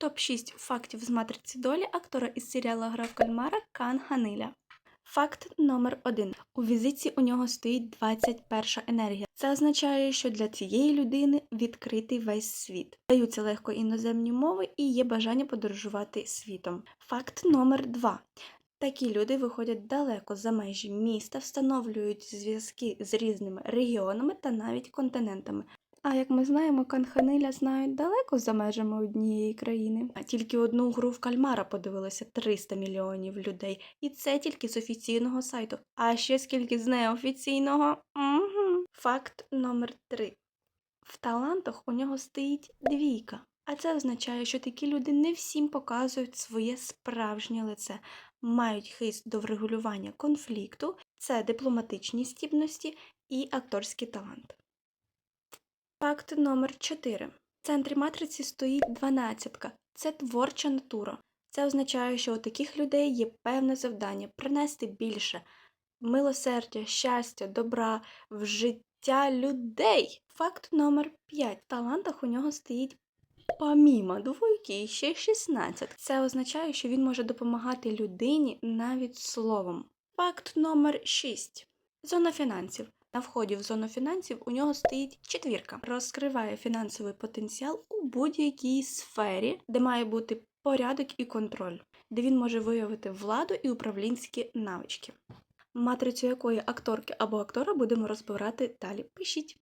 Топ-6 фактів з матриці долі актора із серіалу Гра в кальмара Кан Ганиля. Факт номер 1 У візиці у нього стоїть 21 енергія. Це означає, що для цієї людини відкритий весь світ. Даються легко іноземні мови і є бажання подорожувати світом. Факт номер 2 Такі люди виходять далеко за межі міста, встановлюють зв'язки з різними регіонами та навіть континентами. А як ми знаємо, Канханиля знають далеко за межами однієї країни. А тільки одну гру в кальмара подивилося 300 мільйонів людей. І це тільки з офіційного сайту. А ще скільки з неофіційного? Угу. Факт номер 3 В талантах у нього стоїть двійка. А це означає, що такі люди не всім показують своє справжнє лице, мають хист до врегулювання конфлікту, це дипломатичні здібності і акторський талант. Факт номер 4. В центрі матриці стоїть дванадцятка. Це творча натура. Це означає, що у таких людей є певне завдання принести більше милосердя, щастя, добра в життя людей. Факт номер 5. В талантах у нього стоїть помімо двойки ще 16. Це означає, що він може допомагати людині навіть словом. Факт номер 6. Зона фінансів. На вході в зону фінансів у нього стоїть четвірка. Розкриває фінансовий потенціал у будь-якій сфері, де має бути порядок і контроль, де він може виявити владу і управлінські навички. Матрицю якої акторки або актора будемо розбирати далі. Пишіть.